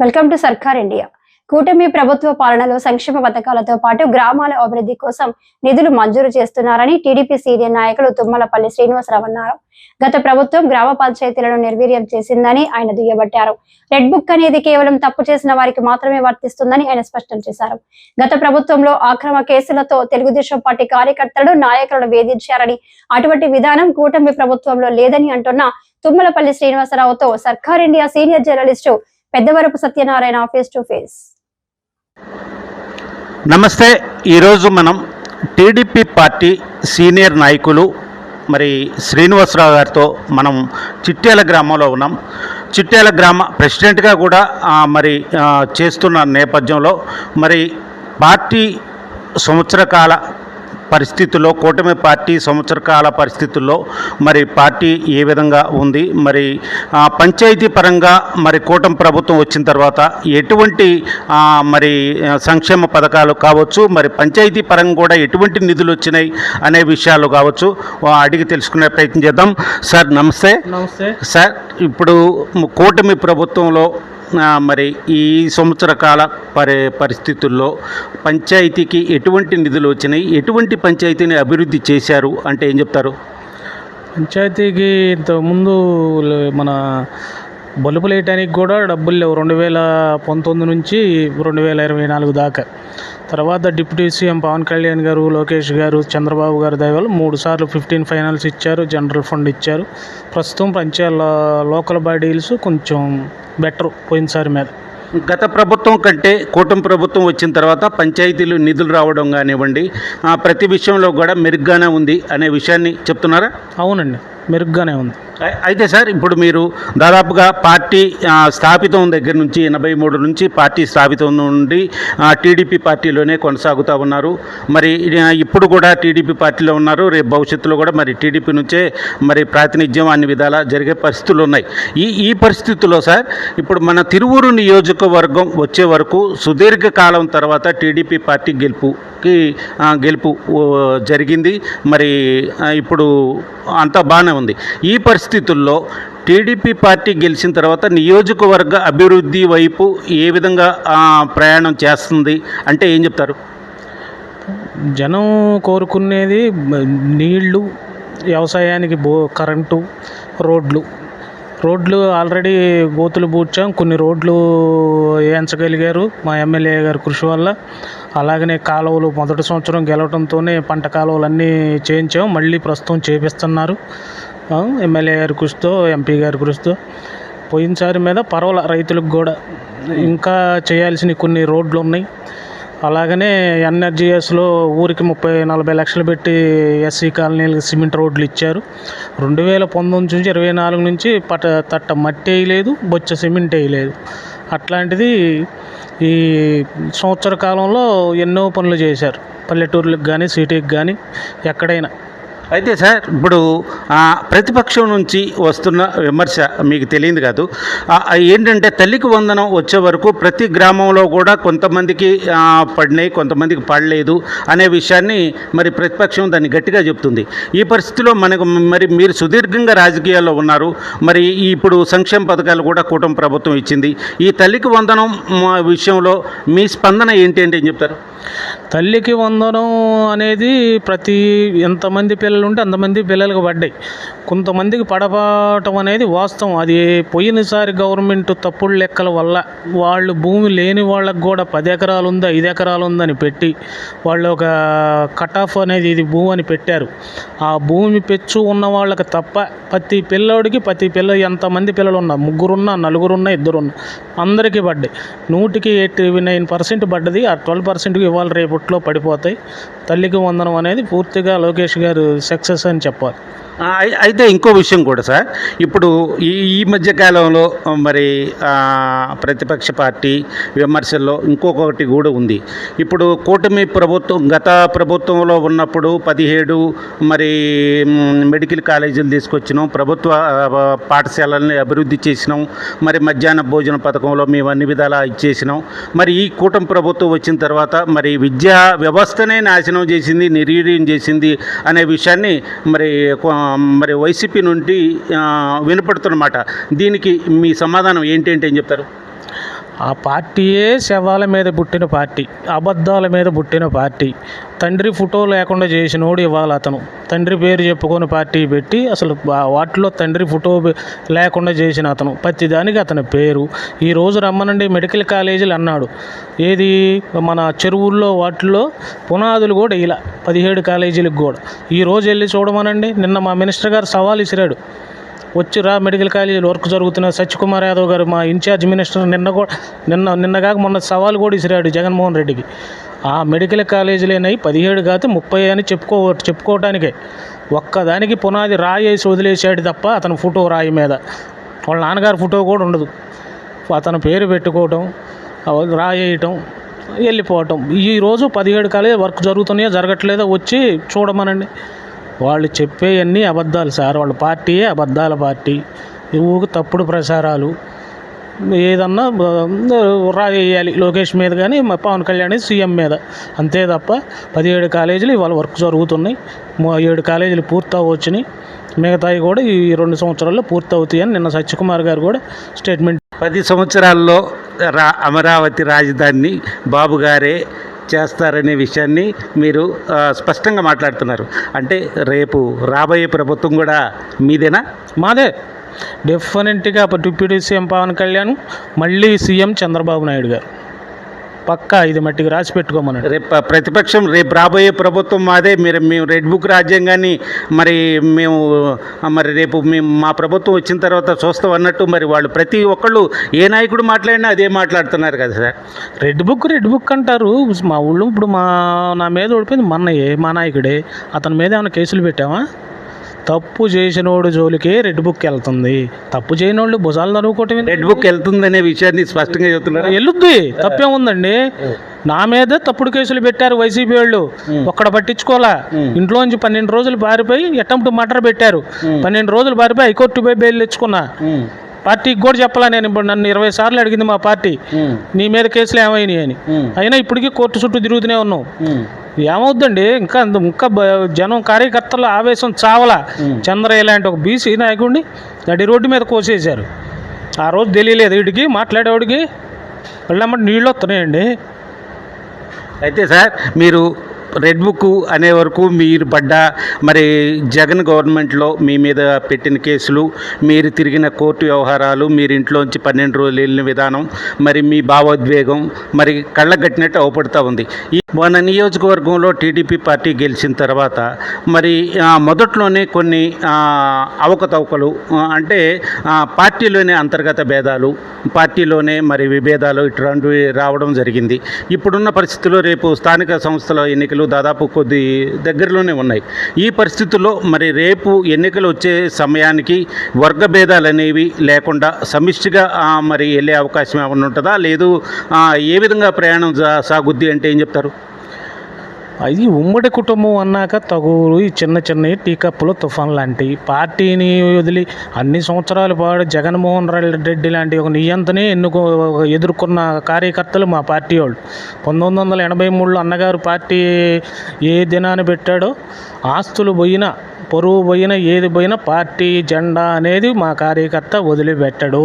Welcome to సర్కార్ India కూటమి ప్రభుత్వ పాలనలో సంక్షేమ పథకాలతో పాటు గ్రామాల అభివృద్ధి కోసం నిధులు మంజూరు చేస్తున్నారని టీడీపీ సీనియర్ నాయకులు తుమ్మలపల్లి శ్రీనివాసరావు అన్నారు గత ప్రభుత్వం గ్రామ పంచాయతీలను నిర్వీర్యం చేసిందని ఆయన దుయ్యబట్టారు. రెడ్ బుక్ అనేది కేవలం తప్పు చేసిన వారికి మాత్రమే వర్తిస్తుందని ఆయన స్పష్టం చేశారు. గత ప్రభుత్వంలో అక్రమ కేసులతో తెలుగుదేశం పార్టీ కార్యకర్తలు నాయకులను వేధించారని అటువంటి విధానం కూటమి ప్రభుత్వంలో లేదని అంటున్న Tummalapalli శ్రీనివాసరావుతో Sarkar India senior journalist Peddavarapu Satyanarayana face to face. నమస్తే ఈరోజు మనం టీడీపీ పార్టీ సీనియర్ నాయకులు మరి శ్రీనివాసరావు గారితో మనం చిట్యాల గ్రామంలో ఉన్నాం. చిట్యాల గ్రామ ప్రెసిడెంట్గా కూడా మరి చేస్తున్న నేపథ్యంలో మరి పార్టీ సంవత్సర కాల పరిస్థితుల్లో కూటమి పార్టీ సంవత్సర కాల పరిస్థితుల్లో మరి పార్టీ ఏ విధంగా ఉంది మరి పంచాయతీ పరంగా మరి కూటమి ప్రభుత్వం వచ్చిన తర్వాత ఎటువంటి మరి సంక్షేమ పథకాలు కావచ్చు మరి పంచాయతీ పరంగా కూడా ఎటువంటి నిధులు వచ్చినాయి అనే విషయాలు కావచ్చు అడిగి తెలుసుకునే ప్రయత్నం చేద్దాం. సార్ నమస్తే. నమస్తే. సార్ ఇప్పుడు కూటమి ప్రభుత్వంలో మరి ఈ సంవత్సర కాల పరి పరిస్థితుల్లో పంచాయతీకి ఎటువంటి నిధులు వచ్చినాయి? ఎటువంటి పంచాయతీని అభివృద్ధి చేశారు? అంటే ఏం చెప్తారు? పంచాయతీకి ఇంతకుముందు మన బలుపులు వేయటానికి కూడా డబ్బులు లేవు. రెండు వేల పంతొమ్మిది నుంచి రెండు వేల ఇరవై నాలుగు దాకా. తర్వాత డిప్యూటీ సీఎం పవన్ కళ్యాణ్ గారు లోకేష్ గారు చంద్రబాబు గారి దయవల్ల మూడు సార్లు ఫిఫ్టీన్ ఫైనల్స్ ఇచ్చారు జనరల్ ఫండ్ ఇచ్చారు. ప్రస్తుతం పంచాయతీ లోకల్ బాడీస్ కొంచెం బెటర్ పోయినసారి మీద. గత ప్రభుత్వం కంటే కూటమి ప్రభుత్వం వచ్చిన తర్వాత పంచాయతీలు నిధులు రావడం కానివ్వండి ఆ, ప్రతి విషయంలో కూడా మెరుగ్గానే ఉంది అనే విషయాన్ని చెప్తున్నారా? అవునండి. మెరుగ్గానే ఉంది. అయితే సార్ ఇప్పుడు మీరు దాదాపుగా పార్టీ స్థాపితం దగ్గర నుంచి ఎనభై మూడు నుంచి పార్టీ స్థాపితం నుండి టీడీపీ పార్టీలోనే కొనసాగుతూ ఉన్నారు. మరి ఇప్పుడు కూడా టీడీపీ పార్టీలో ఉన్నారు. రేపు భవిష్యత్తులో కూడా మరి టీడీపీ నుంచే మరి ప్రాతినిధ్యం అన్ని విధాలా జరిగే పరిస్థితులు ఉన్నాయి. ఈ ఈ పరిస్థితుల్లో సార్ ఇప్పుడు మన తిరువూరు నియోజకవర్గం వచ్చే వరకు సుదీర్ఘకాలం తర్వాత టీడీపీ పార్టీ గెలుపు కి గెలుపు జరిగింది. మరి ఇప్పుడు అంతా బాగానే ఉంది. ఈ పరిస్థితుల్లో టీడీపీ పార్టీ గెలిచిన తర్వాత నియోజకవర్గ అభివృద్ధి వైపు ఏ విధంగా ప్రయాణం చేస్తుంది? అంటే ఏం చెప్తారు? జనం కోరుకునేది నీళ్ళు వ్యవసాయానికి బో కరెంటు రోడ్లు. రోడ్లు ఆల్రెడీ గోతులు పూడ్చాం. కొన్ని రోడ్లు వేయించగలిగారు మా ఎమ్మెల్యే గారి కృషి వల్ల. అలాగనే కాలువలు మొదటి సంవత్సరం గెలవడంతోనే పంట కాలువలు అన్నీ చేయించాం. మళ్ళీ ప్రస్తుతం చేపిస్తున్నారు. ఎమ్మెల్యే గారి కృషితో ఎంపీ గారి కృషితో. పోయినసారి మీద పర్వాల రైతులకు కూడా ఇంకా చేయాల్సిన కొన్ని రోడ్లు ఉన్నాయి. అలాగనే ఎన్ఆర్జీఎస్లో ఊరికి ముప్పై నలభై లక్షలు పెట్టి ఎస్సీ కాలనీలకు సిమెంట్ రోడ్లు ఇచ్చారు. రెండు వేల పంతొమ్మిది నుంచి ఇరవై నాలుగు నుంచి పట తట్ట మట్టి వేయలేదు బొచ్చ సిమెంట్ వేయలేదు. అట్లాంటిది ఈ సంవత్సర కాలంలో ఎన్నో పనులు చేశారు. పల్లెటూర్లకు కానీ సిటీకి కానీ ఎక్కడైనా. అయితే సార్ ఇప్పుడు ప్రతిపక్షం నుంచి వస్తున్న విమర్శ మీకు తెలియదు కాదు. ఏంటంటే తల్లికి వందనం వచ్చే వరకు ప్రతి గ్రామంలో కూడా కొంతమందికి పడినాయి కొంతమందికి పడలేదు అనే విషయాన్ని మరి ప్రతిపక్షం దాన్ని గట్టిగా చెప్తుంది. ఈ పరిస్థితిలో మనకు మరి మీరు సుదీర్ఘంగా రాజకీయాల్లో ఉన్నారు. మరి ఇప్పుడు సంక్షేమ పథకాలు కూడా కూటమి ప్రభుత్వం ఇచ్చింది. ఈ తల్లికి వందనం విషయంలో మీ స్పందన ఏంటి అంటే ఏం చెప్తారు? తల్లికి వందనం అనేది ప్రతి ఎంతమంది పిల్లలు ఉంటే అంతమంది పిల్లలకు పడ్డాయి. కొంతమందికి పడపటం అనేది వాస్తవం. అది పోయినసారి గవర్నమెంట్ తప్పుడు లెక్కల వల్ల వాళ్ళు భూమి లేని వాళ్ళకు కూడా పది ఎకరాలు ఉంది ఐదు ఎకరాలు ఉందని పెట్టి వాళ్ళు ఒక కట్ ఆఫ్ అనేది ఇది భూమి అని పెట్టారు. ఆ భూమి పెచ్చు ఉన్న వాళ్ళకి తప్ప ప్రతి పిల్లోడికి ప్రతి పిల్ల ఎంతమంది పిల్లలు ఉన్నా ముగ్గురున్నా నలుగురున్నా ఇద్దరున్నా అందరికీ పడ్డాయి. నూటికి ఎయిటీ నైన్ పర్సెంట్ పడ్డది. ఆ ట్వెల్వ్ పర్సెంట్కి ఇవాళ రేపట్లో పడిపోతాయి. తల్లికి వందనం అనేది పూర్తిగా లోకేష్ గారు సక్సెస్ అని చెప్పాలి. అయితే ఇంకో విషయం కూడా సార్. ఇప్పుడు ఈ ఈ మధ్య కాలంలో మరి ప్రతిపక్ష పార్టీ విమర్శల్లో ఇంకొకటి కూడా ఉంది. ఇప్పుడు కూటమి ప్రభుత్వం గత ప్రభుత్వంలో ఉన్నప్పుడు పదిహేడు మరి మెడికల్ కాలేజీలు తీసుకొచ్చినాం. ప్రభుత్వ పాఠశాలల్ని అభివృద్ధి చేసినాం. మరి మధ్యాహ్న భోజన పథకంలో మేము అన్ని విధాలా ఇచ్చేసినాం. మరి ఈ కూటమి ప్రభుత్వం వచ్చిన తర్వాత మరి విద్యా వ్యవస్థనే నాశనం చేసింది నిర్వీర్యం చేసింది అనే విషయాన్ని మరి కొ- మరి వైసీపీ నుండి వినపడుతున్నమాట. దీనికి మీ సమాధానం ఏంటి అంటే ఏం చెప్తారు? ఆ పార్టీయే శవాల మీద పుట్టిన పార్టీ అబద్ధాల మీద పుట్టిన పార్టీ. తండ్రి ఫోటో లేకుండా చేసినోడు ఇవాళ అతను. తండ్రి పేరు చెప్పుకొని పార్టీ పెట్టి అసలు వాటిలో తండ్రి ఫోటో లేకుండా చేసిన అతను. ప్రతిదానికి అతని పేరు. ఈ రోజు రమ్మనండి మెడికల్ కాలేజీలు అన్నాడు. ఏది? మన చెరువుల్లో వాటిల్లో పునాదులు కూడా ఇలా పదిహేడు కాలేజీలకు కూడా. ఈ రోజు వెళ్ళి చూడమనండి. నిన్న మా మినిస్టర్ గారు సవాల్ ఇసిరాడు వచ్చి రా మెడికల్ కాలేజీలో వర్క్ జరుగుతున్న సత్యకుమార్ యాదవ్ గారు మా ఇన్ఛార్జ్ మినిస్టర్ నిన్న కూడా నిన్న నిన్నగా మొన్న సవాల్ కూడా ఇసిరాడు జగన్మోహన్ రెడ్డికి. ఆ మెడికల్ కాలేజీలేనవి పదిహేడు కాదు ముప్పై అని చెప్పుకో చెప్పుకోవటానికే. ఒక్కదానికి పునాది రాయి వేసి వదిలేసాడు తప్ప అతని ఫోటో రాయి మీద. వాళ్ళ నాన్నగారి ఫోటో కూడా ఉండదు. అతని పేరు పెట్టుకోవటం రాయేయటం వెళ్ళిపోవటం. ఈ రోజు పదిహేడు కాలేజీ వర్క్ జరుగుతున్నాయో జరగట్లేదో వచ్చి చూడమనండి. వాళ్ళు చెప్పేవన్నీ అబద్ధాలు సార్. వాళ్ళ పార్టీయే అబద్ధాల పార్టీ. ఊరికి తప్పుడు ప్రచారాలు. ఏదన్నా రాయేయాలి లోకేష్ మీద కానీ పవన్ కళ్యాణ్ సీఎం మీద. అంతే తప్ప పదిహేడు కాలేజీలు ఇవాళ వర్క్ జరుగుతున్నాయి. ఏడు కాలేజీలు పూర్తవచ్చినాయి. మిగతాయి కూడా ఈ రెండు సంవత్సరాల్లో పూర్తవుతాయని నిన్న సత్యకుమార్ గారు కూడా స్టేట్మెంట్ పది సంవత్సరాల్లో రా అమరావతి రాజధానిని బాబు గారే చేస్తారనే విషయాన్ని మీరు స్పష్టంగా మాట్లాడుతున్నారు. అంటే రేపు రాబోయే ప్రభుత్వం కూడా మీదేనా? మాదే. డెఫినెట్గా డిప్యూటీ సీఎం పవన్ కళ్యాణ్ మళ్ళీ సీఎం చంద్రబాబు నాయుడు గారు. పక్కా ఇది మట్టికి రాసి పెట్టుకోమన్నాడు. రేపు ప్రతిపక్షం రేపు రాబోయే ప్రభుత్వం మాదే మీరు మేము రెడ్ బుక్ రాజ్యాంగాన్ని మరి మేము మరి రేపు మేము మా ప్రభుత్వం వచ్చిన తర్వాత చూస్తాం అన్నట్టు మరి వాళ్ళు ప్రతి ఒక్కళ్ళు ఏ నాయకుడు మాట్లాడినా అదే మాట్లాడుతున్నారు కదా sir. Red book red book అంటారు. మా ఊళ్ళో ఇప్పుడు మా నా మీద ఓడిపోయింది మా అన్నయ్యే మా నాయకుడే. అతని మీద ఏమైనా కేసులు పెట్టామా తప్పు చేసినోడు జోలికే రెడ్ బుక్ వెళ్తుంది. తప్పు చేయనోళ్ళు భుజాలు తనుకోవటం రెడ్ బుక్ వెళ్తుందనే విషయాన్ని స్పష్టంగా చెబుతున్నారు. వెళ్ళుద్ది తప్పేముందండి? నా మీద తప్పుడు కేసులు పెట్టారు వైసీపీ వాళ్ళు. ఒక్కడ పట్టించుకోవాలా? ఇంట్లోంచి పన్నెండు రోజులు పారిపోయి అటెంప్ట్ మర్డర్ పెట్టారు. పన్నెండు రోజులు పారిపోయి హైకోర్టు పోయి బెయిల్ తెచ్చుకున్నా. పార్టీకి కూడా చెప్పాలా నేను? ఇప్పుడు నన్ను ఇరవై సార్లు అడిగింది మా పార్టీ. నీ మీద కేసులు ఏమైనాయి అని. అయినా ఇప్పటికీ కోర్టు చుట్టూ తిరుగుతూనే ఉన్నాం ఏమవుద్దండి? ఇంకా ఇంకా జనం కార్యకర్తల ఆవేశం చావలా. చంద్రయ్య లాంటి ఒక బీసీ నాయకుడిని నడి రోడ్డు మీద కోసేశారు. ఆ రోజు తెలియలేదు వీడికి మాట్లాడేవాడికి. వెళ్ళమ్మటి నీళ్ళు వస్తున్నాయండి. అయితే సార్ మీరు రెడ్ బుక్ అనే వరకు మీరు పడ్డ మరి జగన్ గవర్నమెంట్లో మీ మీద పెట్టిన కేసులు మీరు తిరిగిన కోర్టు వ్యవహారాలు మీరు ఇంట్లోంచి పన్నెండు రోజులు వెళ్ళిన విధానం మరి మీ భావోద్వేగం మరి కళ్ళగట్టినట్టు అవపడుతూ ఉంది. ఈ మన నియోజకవర్గంలో టీడీపీ పార్టీ గెలిచిన తర్వాత మరి మొదట్లోనే కొన్ని అవకతవకలు అంటే పార్టీలోనే అంతర్గత భేదాలు పార్టీలోనే మరి విభేదాలు ఇటువంటివి రావడం జరిగింది. ఇప్పుడున్న పరిస్థితుల్లో రేపు స్థానిక సంస్థల ఎన్నికలు దాదాపు కొద్ది దగ్గరలోనే ఉన్నాయి. ఈ పరిస్థితుల్లో మరి రేపు ఎన్నికలు వచ్చే సమయానికి వర్గ భేదాలు అనేవి లేకుండా సమిష్టిగా మరి వెళ్ళే అవకాశం ఏమైనా ఉంటుందా? లేదు ఏ విధంగా ప్రయాణం సాగుద్ది అంటే ఏం చెప్తారు? అది ఉమ్మడి కుటుంబం అన్నాక తగులు ఈ చిన్న చిన్న టీ కప్పులు తుఫాన్ లాంటి పార్టీని వదిలి అన్ని సంవత్సరాలు పాటు జగన్మోహన్ రెడ్డి లాంటి ఒక నియంతనే ఎన్నుకో ఎదుర్కొన్న కార్యకర్తలు మా పార్టీ వాళ్ళు. పంతొమ్మిది వందల ఎనభై మూడులో అన్నగారు పార్టీ ఏ దినాన్ని పెట్టాడో ఆస్తులు పోయినా పొరుగు పోయినా ఏది పోయినా పార్టీ జెండా అనేది మా కార్యకర్త వదిలిపెట్టడు.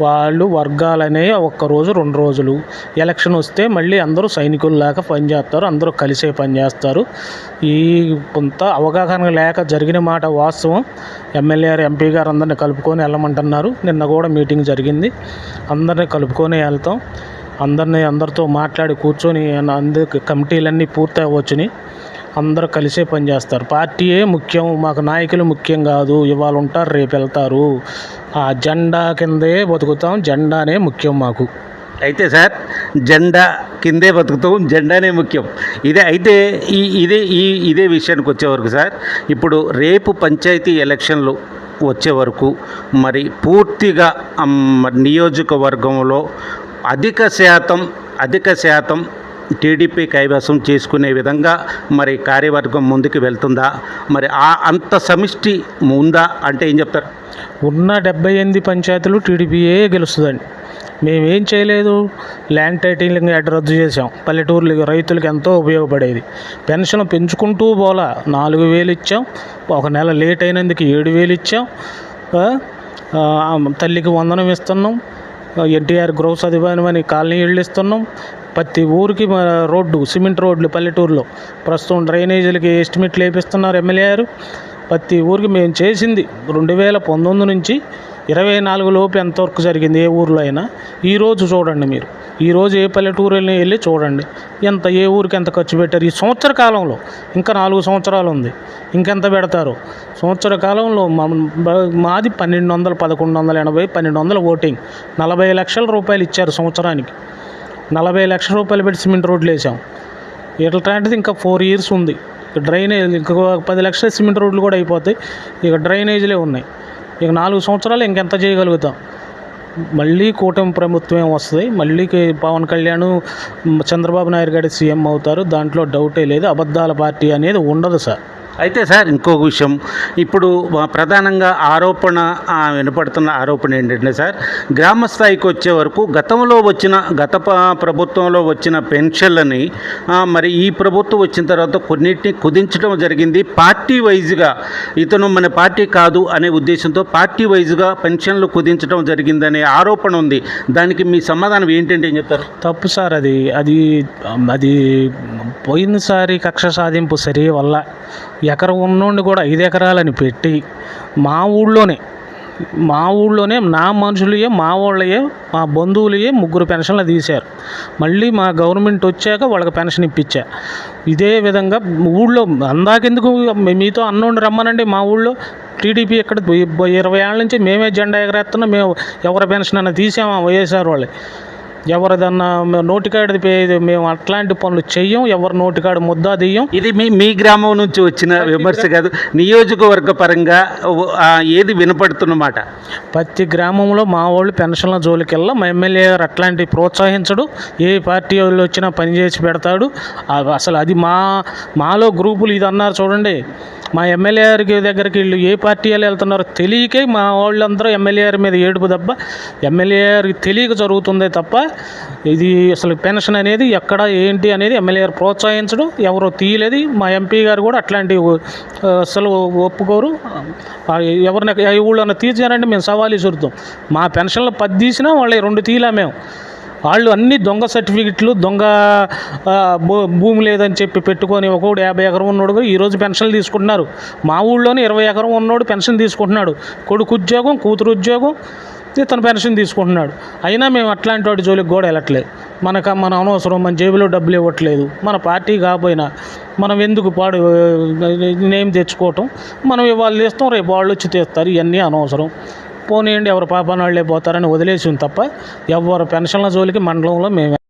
వాళ్ళు వర్గాలనే ఒక్క రోజు రెండు రోజులు. ఎలక్షన్ వస్తే మళ్ళీ అందరూ సైనికుల్లాగా పనిచేస్తారు అందరూ కలిసే పనిచేస్తారు ఈ కొంత అవగాహన లేక జరిగిన మాట వాస్తవం. ఎమ్మెల్యే గారు ఎంపీ గారు అందరిని కలుపుకొని వెళ్ళమంటున్నారు. నిన్న కూడా మీటింగ్ జరిగింది. అందరిని కలుపుకొని వెళ్తాం. అందరినీ అందరితో మాట్లాడి కూర్చొని అందరికి కమిటీలన్నీ పూర్తి అవ్వచ్చుని అందరూ కలిసే పనిచేస్తారు పార్టీయే ముఖ్యం మాకు నాయకులు ముఖ్యం కాదు ఇవాళ ఉంటారు రేపు వెళ్తారు. ఆ జెండా కిందే బతుకుతాం జెండానే ముఖ్యం మాకు. అయితే సార్ జెండా కిందే బతుకుతాం జెండానే ముఖ్యం. ఇదే అయితే ఈ ఇదే ఈ ఇదే విషయానికి వచ్చేవరకు సార్ ఇప్పుడు రేపు పంచాయతీ ఎలక్షన్లు వచ్చే వరకు మరి పూర్తిగా మరి నియోజకవర్గంలో అధిక శాతం అధిక శాతం టీడీపీ కైవసం చేసుకునే విధంగా మరి కార్యవర్గం ముందుకు వెళ్తుందా? మరి ఆ అంత సమిష్టి ఉందా అంటే ఏం చెప్తారు? ఉన్న డెబ్బై ఎనిమిది పంచాయతీలు టీడీపీయే గెలుస్తుందండి. మేమేం చేయలేదు. ల్యాండ్ టైటిలింగ్ యాడ్ రద్దు చేసాం పల్లెటూర్లకి రైతులకు ఎంతో ఉపయోగపడేది. పెన్షన్ పెంచుకుంటూ పోలా నాలుగు వేలు ఇచ్చాం. ఒక నెల లేట్ అయినందుకు ఏడు వేలు ఇచ్చాం. తల్లికి వందనం ఇస్తున్నాం. ఎన్టీఆర్ గృహ సదుపాయం అని కాలనీ ఇళ్ళు ఇస్తున్నాం. ప్రతి ఊరికి మా రోడ్డు సిమెంట్ రోడ్లు పల్లెటూరులో. ప్రస్తుతం డ్రైనేజీలకి ఎస్టిమేట్లు వేపిస్తున్నారు ఎమ్మెల్యే గారు. ప్రతి ఊరికి మేము చేసింది రెండు వేల పంతొమ్మిది నుంచి ఇరవై నాలుగు లోపు ఎంతవరకు జరిగింది ఏ ఊర్లో అయినా. ఈరోజు చూడండి మీరు. ఈరోజు ఏ పల్లెటూరు వెళ్ళి వెళ్ళి చూడండి. ఎంత ఏ ఊరికి ఎంత ఖర్చు పెట్టారు. ఈ సంవత్సర కాలంలో ఇంకా నాలుగు సంవత్సరాలు ఉంది. ఇంకెంత పెడతారు? సంవత్సర కాలంలో మా మాది పన్నెండు వందల పదకొండు వందల ఎనభై పన్నెండు వందల ఓటింగ్. నలభై లక్షల రూపాయలు ఇచ్చారు సంవత్సరానికి. నలభై లక్షల రూపాయలు పెట్టి సిమెంట్ రోడ్లు వేసాం. ఇట్లాంటిది ఇంకా ఫోర్ ఇయర్స్ ఉంది. డ్రైనేజ్ ఇంకా పది లక్షల సిమెంట్ రోడ్లు కూడా అయిపోతాయి. ఇక డ్రైనేజీలే ఉన్నాయి. ఇక నాలుగు సంవత్సరాలు ఇంకెంత చేయగలుగుతాం. మళ్ళీ కూటమి ప్రభుత్వం వస్తుంది? మళ్ళీ పవన్ కళ్యాణ్ చంద్రబాబు నాయుడు గారి సీఎం అవుతారు. దాంట్లో డౌటే లేదు. అబద్ధాల పార్టీ అనేది ఉండదు సార్. అయితే సార్ ఇంకొక విషయం. ఇప్పుడు ప్రధానంగా ఆరోపణ వినపడుతున్న ఆరోపణ ఏంటంటే సార్ గ్రామ స్థాయికి వచ్చే వరకు గతంలో వచ్చిన గత ప్రభుత్వంలో వచ్చిన పెన్షన్లని మరి ఈ ప్రభుత్వం వచ్చిన తర్వాత కొన్నిటిని కుదించడం జరిగింది. పార్టీ వైజ్గా ఇతను మన పార్టీ కాదు అనే ఉద్దేశంతో పార్టీ వైజ్గా పెన్షన్లు కుదించడం జరిగిందనే ఆరోపణ ఉంది. దానికి మీ సమాధానం ఏంటంటే ఏం చెప్తారు? తప్పు సార్ అది. అది అది పోయినసారి కక్ష సాధింపు సరి వల్ల ఎకరం ఉన్నోండి కూడా ఐదు ఎకరాలని పెట్టి మా ఊళ్ళోనే మా ఊళ్ళోనే నా మనుషులయే మా వాళ్ళయే మా బంధువులయే ముగ్గురు పెన్షన్లు తీశారు. మళ్ళీ మా గవర్నమెంట్ వచ్చాక వాళ్ళకి పెన్షన్ ఇప్పించా. ఇదే విధంగా ఊళ్ళో అందాకెందుకు మీతో అన్నోండి రమ్మనండి మా ఊళ్ళో? టీడీపీ ఇక్కడ ఇరవై ఏళ్ళ నుంచి మేమే జెండా ఎగరేస్తున్నాం మేము ఎవరి పెన్షన్ అన్న తీసామా వైఎస్ఆర్ వాళ్ళే? ఎవరిదన్నా నోటికాడిది మేము అట్లాంటి పనులు చెయ్యం ఎవరి నోటికాడు ముద్దా తీయం ఇది మీ మీ గ్రామం నుంచి వచ్చిన విమర్శ కాదు. నియోజకవర్గ పరంగా ఏది వినపడుతున్నమాట ప్రతి గ్రామంలో మా వాళ్ళు పెన్షన్ల జోలికెళ్ళా మా ఎమ్మెల్యే గారు అట్లాంటి ప్రోత్సహించడు. ఏ పార్టీ వాళ్ళు వచ్చినా పని చేసి పెడతాడు. అసలు అది మా మాలో గ్రూపులు ఇది అన్నారు చూడండి. మా ఎమ్మెల్యే గారికి దగ్గరికి వీళ్ళు ఏ పార్టీ వాళ్ళు వెళ్తున్నారో తెలియకే మా వాళ్ళందరూ ఎమ్మెల్యే గారి మీద ఏడుపు తప్ప ఎమ్మెల్యే గారికి తెలియక జరుగుతుందే తప్ప ఇది అసలు పెన్షన్ అనేది ఎక్కడ ఏంటి అనేది ఎమ్మెల్యే గారు ప్రోత్సహించడం ఎవరో తీయలేదు. మా ఎంపీ గారు కూడా అట్లాంటి అసలు ఒప్పుకోరు. ఎవరిని ఊళ్ళో తీర్చారంటే మేము సవాలు చూరుతాం మా పెన్షన్లు పది తీసినా వాళ్ళు రెండు తీయలే మేము. వాళ్ళు అన్ని దొంగ సర్టిఫికెట్లు దొంగ భూ- భూమి లేదని చెప్పి పెట్టుకొని ఒకడు యాభై ఎకరం ఉన్నోడు ఈరోజు పెన్షన్లు తీసుకుంటున్నారు. మా ఊళ్ళోనే ఇరవై ఎకరం ఉన్నోడు పెన్షన్ తీసుకుంటున్నాడు. కొడుకు ఉద్యోగం కూతురు ఉద్యోగం తన పెన్షన్ తీసుకుంటున్నాడు. అయినా మేము అట్లాంటి వాటి జోలికి కూడా వెళ్ళట్లేదు. మనకు మన అనవసరం మన జేబులో డబ్బులు ఇవ్వట్లేదు. మన పార్టీ కాకపోయినా మనం ఎందుకు పాడు నేమ్ తెచ్చుకోవటం? మనం ఇవాళ తీస్తాం రేపు వాళ్ళు వచ్చి తీస్తారు. ఇవన్నీ అనవసరం. పోనీయండి ఎవరు పాపాన వాళ్ళే పోతారని వదిలేసింది తప్ప ఎవరు పెన్షన్ల జోలికి మండలంలో మేము